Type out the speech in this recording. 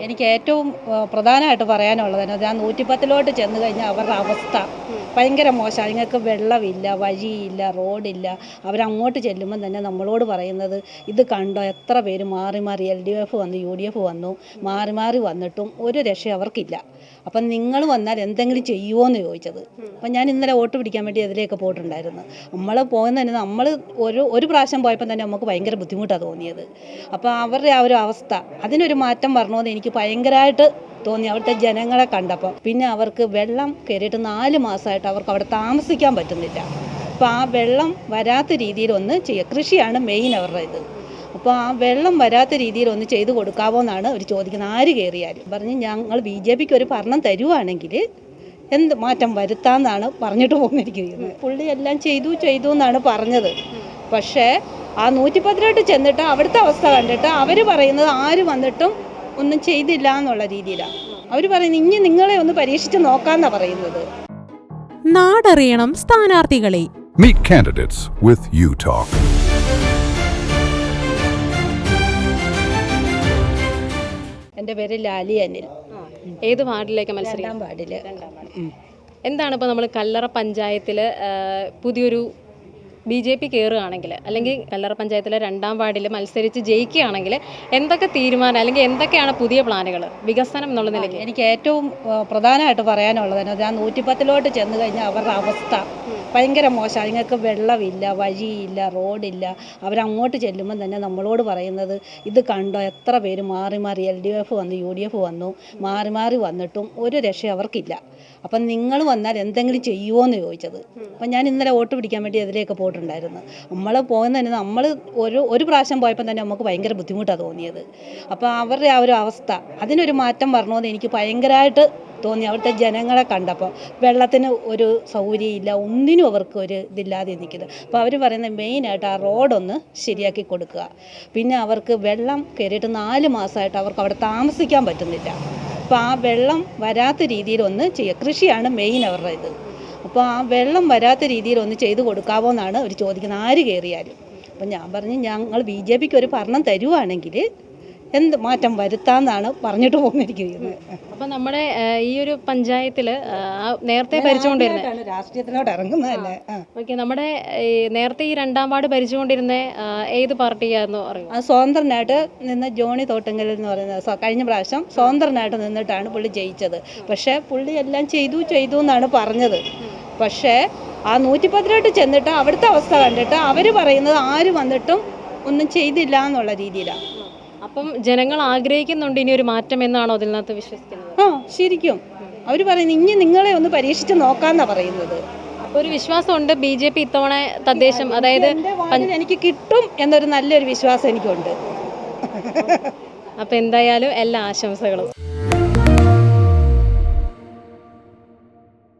എനിക്ക് ഏറ്റവും പ്രധാനമായിട്ട് പറയാനുള്ളത് ഞാൻ നൂറ്റിപ്പത്തിലോട്ട് ചെന്ന് കഴിഞ്ഞാൽ അവരുടെ അവസ്ഥ ഭയങ്കര മോശമാണ്. നിങ്ങൾക്ക് വെള്ളമില്ല വഴിയില്ല റോഡില്ല. അവരങ്ങോട്ട് ചെല്ലുമ്പോൾ തന്നെ നമ്മളോട് പറയുന്നത് ഇത് കണ്ടോ എത്ര പേര് മാറി മാറി എൽ ഡി എഫ് വന്നു യു ഡി എഫ് വന്നു മാറി മാറി വന്നിട്ടും ഒരു രക്ഷ അവർക്കില്ല. അപ്പം നിങ്ങൾ വന്നാൽ എന്തെങ്കിലും ചെയ്യുമോ എന്ന് ചോദിച്ചത്. അപ്പം ഞാൻ ഇന്നലെ വോട്ട് പിടിക്കാൻ വേണ്ടി അതിലേക്ക് പോയിട്ടുണ്ടായിരുന്നു. നമ്മൾ പോകുന്നതിന് നമ്മൾ ഒരു ഒരു പ്രാവശ്യം പോയപ്പോൾ തന്നെ നമുക്ക് ഭയങ്കര ബുദ്ധിമുട്ടാണ് തോന്നിയത്. അപ്പോൾ അവരുടെ ആ ഒരു അവസ്ഥ അതിനൊരു മാറ്റം വരണമെന്ന് എനിക്ക് ഭയങ്കരമായിട്ട് തോന്നി അവിടുത്തെ ജനങ്ങളെ കണ്ടപ്പോൾ. പിന്നെ അവർക്ക് വെള്ളം കയറിയിട്ട് നാല് മാസമായിട്ട് അവർക്ക് അവിടെ താമസിക്കാൻ പറ്റുന്നില്ല. അപ്പോൾ ആ വെള്ളം വരാത്ത രീതിയിൽ ഒന്ന് ചെയ്യുക കൃഷിയാണ് മെയിൻ അവരുടെ ഇത്. അപ്പോൾ ആ വെള്ളം വരാത്ത രീതിയിൽ ഒന്ന് ചെയ്തു കൊടുക്കാവോ എന്നാണ് അവർ ചോദിക്കുന്നത്. ആര് കയറിയാലും. പറഞ്ഞ് ഞങ്ങൾ ബി ജെ പിക്ക് ഒരു ഭരണം തരുവാണെങ്കിൽ എന്ത് മാറ്റം വരുത്താമെന്നാണ് പറഞ്ഞിട്ട് പോകുന്നിരിക്കുന്നത് പുള്ളി എല്ലാം ചെയ്തു ചെയ്തു എന്നാണ് പറഞ്ഞത്. പക്ഷേ ആ നൂറ്റിപ്പത്തിലോട്ട് ചെന്നിട്ട് അവിടുത്തെ അവസ്ഥ കണ്ടിട്ട് അവർ പറയുന്നത് ആര് വന്നിട്ടും ഒന്നും ചെയ്തില്ല എന്നുള്ള രീതിയിലാണ് അവർ പറയുന്നത് ഇനി നിങ്ങളെ ഒന്ന് പരീക്ഷിച്ച് നോക്കാന്നാ പറയുന്നത്. നാടറിയണം സ്ഥാനാർത്ഥികളെ. Meet candidates with U Talk. എന്റെ പേര് ലാലി അനിൽ. ഏത് വാർഡിലേക്ക് മത്സരിക്കാം? എന്താണ് ഇപ്പോൾ നമ്മൾ കല്ലറ പഞ്ചായത്തിൽ പുതിയൊരു ബി ജെ പി കയറുകയാണെങ്കിൽ അല്ലെങ്കിൽ കല്ലറ പഞ്ചായത്തിലെ രണ്ടാം വാർഡിൽ മത്സരിച്ച് ജയിക്കുകയാണെങ്കിൽ എന്തൊക്കെ തീരുമാനം അല്ലെങ്കിൽ എന്തൊക്കെയാണ് പുതിയ പ്ലാനുകൾ? വികസനം എന്നുള്ള നിലയ്ക്ക്. എനിക്ക് ഏറ്റവും പ്രധാനമായിട്ട് പറയാനുള്ളത് ഞാൻ നൂറ്റിപ്പത്തിലോട്ട് ചെന്ന് കഴിഞ്ഞാൽ അവരുടെ അവസ്ഥ ഭയങ്കര മോശമാണ്. നിങ്ങൾക്ക് വെള്ളമില്ല വഴിയില്ല റോഡില്ല. അവരങ്ങോട്ട് ചെല്ലുമ്പോൾ തന്നെ നമ്മളോട് പറയുന്നത് ഇത് കണ്ടോ എത്ര പേര് മാറി മാറി എൽ ഡി എഫ് വന്നു യു ഡി എഫ് വന്നു മാറി മാറി വന്നിട്ടും ഒരു രക്ഷ അവർക്കില്ല. അപ്പം നിങ്ങൾ വന്നാൽ എന്തെങ്കിലും ചെയ്യുമോ എന്ന് ചോദിച്ചത് അപ്പം ഞാൻ ഇന്നലെ വോട്ട് പിടിക്കാൻ വേണ്ടി എതിരെയൊക്കെ പോയിട്ടുണ്ടായിരുന്നു നമ്മൾ പോകുന്ന തന്നെ നമ്മൾ ഒരു ഒരു പ്രാവശ്യം പോയപ്പോൾ തന്നെ നമുക്ക് ഭയങ്കര ബുദ്ധിമുട്ടാണ് തോന്നിയത്. അപ്പോൾ അവരുടെ ആ ഒരു അവസ്ഥ അതിനൊരു മാറ്റം വരണമെന്ന് എനിക്ക് ഭയങ്കരമായിട്ട് തോന്നി. അവിടുത്തെ ജനങ്ങളെ കണ്ടപ്പോൾ വെള്ളത്തിന് ഒരു സൗകര്യമില്ല ഒന്നിനും അവർക്ക് ഒരു ഇതില്ലാതെ നിൽക്കുന്നത്. അപ്പോൾ അവർ പറയുന്നത് മെയിനായിട്ട് ആ റോഡൊന്ന് ശരിയാക്കി കൊടുക്കുക. പിന്നെ അവർക്ക് വെള്ളം കയറിയിട്ട് നാല് മാസമായിട്ട് അവർക്ക് അവിടെ താമസിക്കാൻ പറ്റുന്നില്ല. അപ്പോൾ ആ വെള്ളം വരാത്ത രീതിയിൽ ഒന്ന് ചെയ്യുക. കൃഷിയാണ് മെയിൻ അവരുടെ ഇത്. അപ്പോൾ ആ വെള്ളം വരാത്ത രീതിയിൽ ഒന്ന് ചെയ്തു കൊടുക്കാവോ എന്നാണ് അവർ ചോദിക്കുന്നത്. ആര് കയറിയാലും അപ്പം ഞാൻ പറഞ്ഞു ഞങ്ങൾ ബി ജെ പിക്ക് ഒരു ഭരണം തരുവാണെങ്കിൽ എന്ത് മാറ്റം വരുത്താമെന്നാണ് പറഞ്ഞിട്ട് പോന്നിരിക്കുന്നത്. അപ്പോൾ നമ്മുടെ ഈ ഒരു പഞ്ചായത്തിൽ നേരത്തെ ഭരിച്ചുകൊണ്ടിരുന്ന ആദ്യമായിട്ടാണ് രാഷ്ട്രീയത്തിലോട്ട് ഇറങ്ങുന്നതല്ലേ. ഓക്കെ നമ്മുടെ നേരത്തെ ഈ രണ്ടാം വാർഡ് ഭരിച്ചുകൊണ്ടിരുന്ന ഏത് പാർട്ടിയായിരുന്നു അറിയോ? അത് സ്വതന്ത്രനായിട്ട് നിന്ന് ജോണി തോട്ടങ്കൽ എന്ന് പറയുന്നത് കഴിഞ്ഞ പ്രാവശ്യം സ്വതന്ത്രനായിട്ട് നിന്നിട്ടാണ് പുള്ളി ജയിച്ചത്. പക്ഷേ പുള്ളി എല്ലാം ചെയ്തു ചെയ്തു എന്നാണ് പറഞ്ഞത്. പക്ഷേ ആ നൂറ്റിപ്പത്തിലോട്ട് ചെന്നിട്ട് അവിടുത്തെ അവസ്ഥ കണ്ടിട്ട് അവർ പറയുന്നത് ആര് വന്നിട്ടും ഒന്നും ചെയ്തില്ല എന്നുള്ള രീതിയിലാണ്. അപ്പം ജനങ്ങൾ ആഗ്രഹിക്കുന്നുണ്ട് ഇനി ഒരു മാറ്റം എന്നാണോ അതിനകത്ത് വിശ്വസിക്കുന്നത്? ആ ശരിക്കും. അവർ പറയുന്നത് ഇനി നിങ്ങളെ ഒന്ന് പരീക്ഷിച്ച് നോക്കാന്നാ പറയുന്നത്. ഒരു വിശ്വാസമുണ്ട് ബി ജെ പി ഇത്തവണ തദ്ദേശം അതായത് എനിക്ക് കിട്ടും എന്നൊരു നല്ലൊരു വിശ്വാസം എനിക്കുണ്ട്. അപ്പോൾ എന്തായാലും എല്ലാ ആശംസകളും.